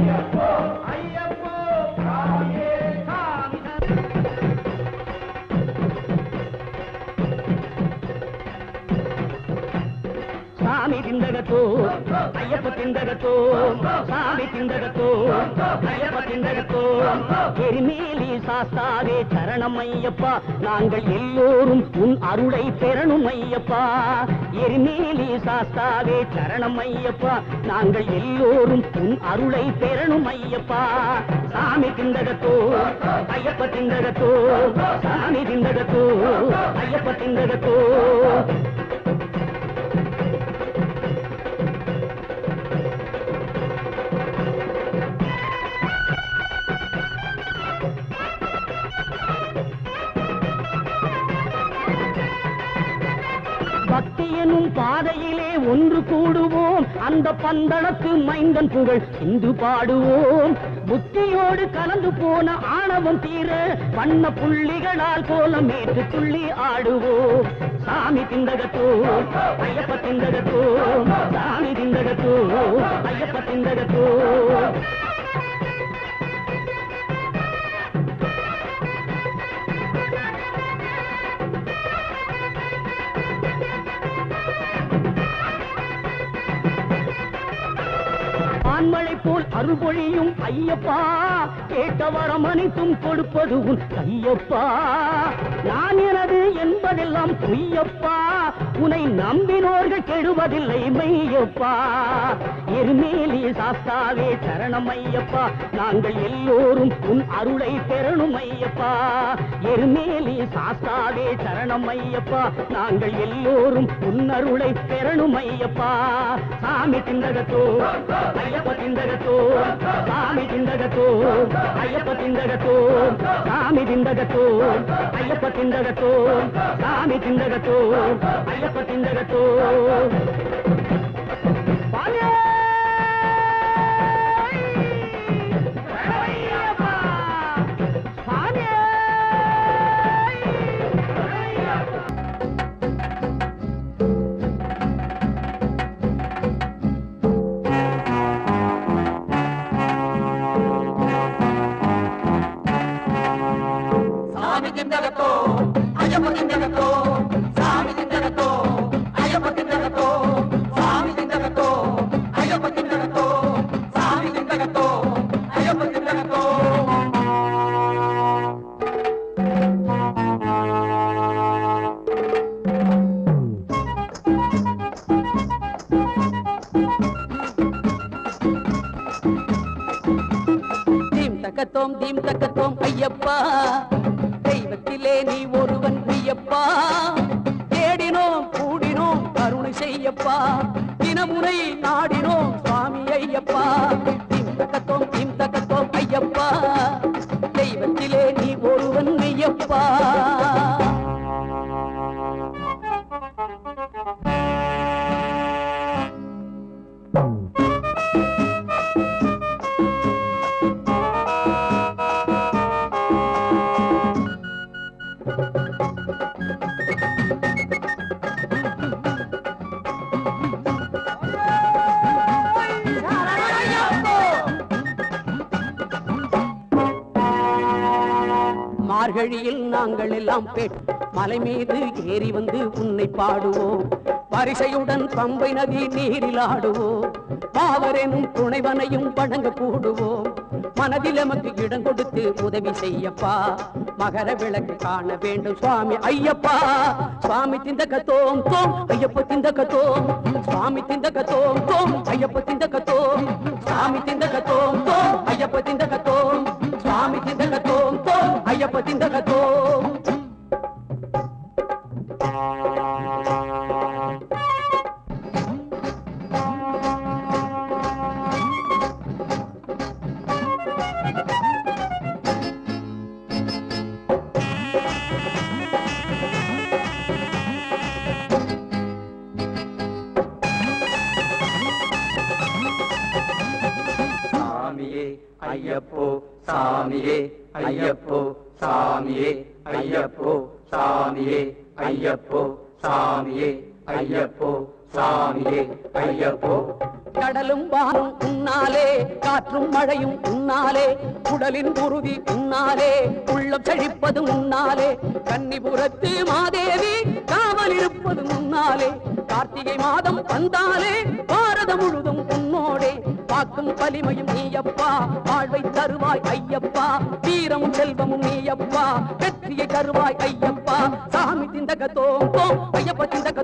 Yeah. சாமி திண்டகத்தோ ஐயப்ப சாமி திண்டகத்தோ ஐயப்ப திண்டகத்தோ எரிமேலி சாஸ்தாவே சரணம் ஐயப்பா நாங்கள் எல்லோரும் உன் அருளை பெறணும் ஐயப்பா. எரிமேலி சாஸ்தாவே சரணம் ஐயப்பா நாங்கள் எல்லோரும் உன் அருளை பெறணும் ஐயப்பா. சாமி திண்டகத்தோ ஐயப்ப திண்டகத்தோ சாமி திண்டகத்தோ ஐயப்ப திண்டகத்தோ எனும் பாதையிலே ஒன்று கூடுவோம். அந்த பந்தளத்து மைந்தன் புகழ் இந்து பாடுவோம். புத்தியோடு கலந்து போன ஆணவம் தீர வண்ண புள்ளிகளால் கோலம் ஏற்று துள்ளி ஆடுவோம். சாமி திந்தகத்தோ ஐயப்ப திந்தகத்தோ சாமி திந்தகத்தோ ஐயப்ப திந்தகத்தோ போல் அருள்பொழியும் ஐயப்பா. கேட்ட வரம் அனைத்தும் கொடுப்பது உன் கையப்பா. நான் எனது என்பதெல்லாம் பொய்யப்பா. உன்னை நம்பினோர்கள் கெடுவதில்லை மெய்யப்பா. எருமேல் சாஸ்தாவே சரணம் ஐயப்பா. நாங்கள் எல்லோரும் உன் அருளை பெறணும் ஐயப்பா. எருமேலி சாஸ்தாவே சரணம் ஐயப்பா. நாங்கள் எல்லோரும் உன் அருளை பெறணும் ஐயப்பா. சாமி திந்தகத்தோ ஐயப்ப திந்தகத்தோ சாமி திந்தகத்தோ ஐயப்ப திந்தகத்தோ சாமி திந்தகத்தோ ஐயப்ப திந்தகத்தோ சாமி திந்தகத்தோ ஐயப்ப திந்தகத்தோ. பாலே! தீம் தக்கத்தோம் ஐயப்பா. தெய்வத்திலே நீ ஒருவன் ஐயப்பா. தேடினோம் கூடினோம் கருணை செய்யப்பா. தினமுனை நாடினோம் சுவாமி ஐயப்பா. மார்கழியில் நாங்கள் எல்லாம் பெண் மலை மீது ஏறி வந்து உன்னை பாடுவோம். வரிசையுடன் பம்பை நதி நீரில் ஆடுவோம். பாவரெனும் துணைவனையும் வணங்க கூடுவோம் மனதில் நமக்கு இடம் கொடுத்து உதவி செய்யப்பா. மகர விளக்கு காண வேண்டும் சுவாமி ஐயப்பா. சுவாமி திந்தக தோம் தோம் ஐயப்ப திந்தக தோம். சுவாமி திந்தக தோம் தோம் ஐயப்ப திந்தக தோம். சுவாமி திந்தக தோம் சாமியே ஐயப்போ சாமியே ஐயப்போ சாமியே ஐயப்போ சாமியே ஐயப்போ சாமியே ஐயப்போ. கடலும் வானும் உன்னாலே காற்றும் மழையும் உன்னாலே உடலின் உறுதி உன்னாலே உள்ளம் செழிப்பது உன்னாலே கன்னிபுரத்து மாதேவி காவல் இருப்பதும் உன்னாலே. கார்த்திகை மாதம் வந்தாலே பாரதம் முழுதும் உன்னோடே. வாக்கும் வலிமையும் நீயப்பா. வாழ்வை தருவாய் ஐயப்பா. வீரமும் செல்வமும் நீயப்பா. வெற்றியை தருவாய் ஐயப்பா. சாமி திண்டக தோம் தோம் ஐயப்ப திண்டக